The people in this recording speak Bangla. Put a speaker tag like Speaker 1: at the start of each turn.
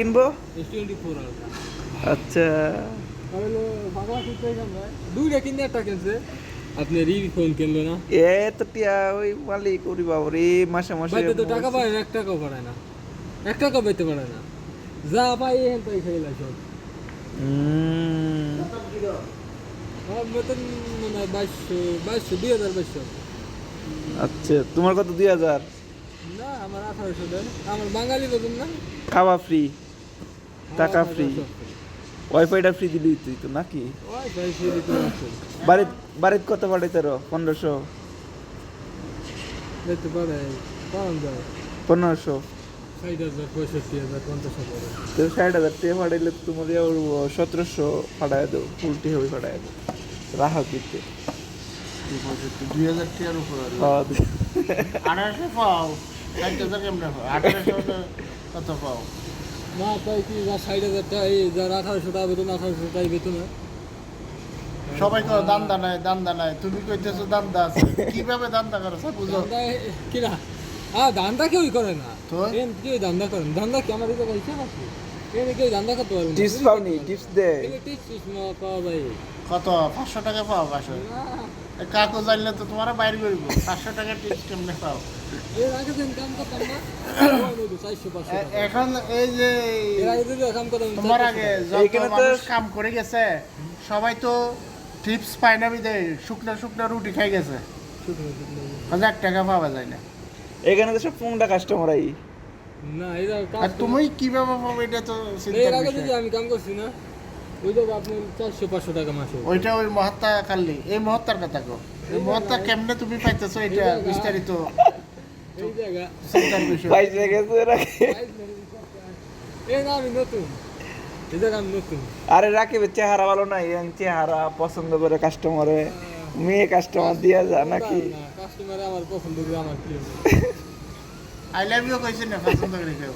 Speaker 1: কিনবো? আচ্ছা।
Speaker 2: দুইটা একটা কিনছে। আপনি রি ফোন কিনলো না।
Speaker 1: এ তো টিয়া ওই মালিক ওরি বাবা রে মাসে মাসে
Speaker 2: তো টাকা পায় না এক টাকাও পায় না। এক টাকাও পাইতে পারে না। যা পাই লাগে সব। মনে
Speaker 1: আচ্ছা তোমার কত? দুই হাজার?
Speaker 2: না আমার আঠারোশো আমার বাঙালি বেতন না।
Speaker 1: খাওয়া ফ্রি টাকা।
Speaker 2: 1800
Speaker 1: ওয়াইফাইটা ফ্রি দিলি তুই তো নাকি?
Speaker 2: ফ্রি
Speaker 1: বাড়িত বাড়িত কত পনেরোশো?
Speaker 2: পারে পাওয়া যায়
Speaker 1: পনেরোশো?
Speaker 2: হাজার পঁয়ষট্টি হাজার পঞ্চাশ
Speaker 1: তো ষাট হাজার টাকা পাঠাইলে তোমার সতেরোশো দেবো হবে পাঠাই দেবো। রাহা দিতে
Speaker 3: দুই হাজার টাকার উপর আর
Speaker 1: খাওয়া দিতে
Speaker 3: আঠারোশো পাও। ষাট হাজার কেমনে কত পাও?
Speaker 2: না তাই কি যা ষাট হাজার টাকা এই যার আঠারোশো টাকা বেতন আঠারোশো টাকা বেতন হয়।
Speaker 3: সবাই কো দান দানায় দান দানায় তুমি কইতেছো দান দা আছে। কীভাবে দান দা করো সব বুঝো?
Speaker 2: কিনা আ ধান্দা কেউই করে না।
Speaker 3: তো?
Speaker 2: এন কেউ ধান্দা করেন ধান্দা কি আমার এটা এনে কেউ ধান্দা করতে পারবে
Speaker 1: টিপস পাওনি টিপস দে।
Speaker 2: টিপস না পাওয়া যায়।
Speaker 3: কত? পাঁচশো টাকা পাও পাঁচশো
Speaker 2: না।
Speaker 3: কাকু জানলে তো তোমার বাইরে করব। পাঁচশো টাকা টিপস কেমনে পাও? এখন এই যে তোমার আগে কাম করে গেছে সবাই তো টিপস পায় না বিদে শুকনো শুকনো রুটি খাই গেছে। হাজার টাকা পাওয়া যায় না।
Speaker 1: এখানে তো সব পুংটা কাস্টমার আই
Speaker 2: না
Speaker 3: তুমি কীভাবে পাবো এটা তো
Speaker 2: এর আগে আমি কাম করছি না
Speaker 3: ওইটা ওই মহাত্মা কাল্লি। এই মহাত্মার কথা কো এই মহাত্মা কেমনে তুমি পাইতেছো এটা বিস্তারিত
Speaker 1: আরে রাকিবের চেহারা ভালো নাই চেহারা পছন্দ করে কাস্টমারে মেয়ে কাস্টমার দিয়া যা নাকি?
Speaker 2: কাস্টমার আমার পছন্দ করে আমার
Speaker 3: আই লাভ ইউ কইছে না পছন্দ করে কেউ?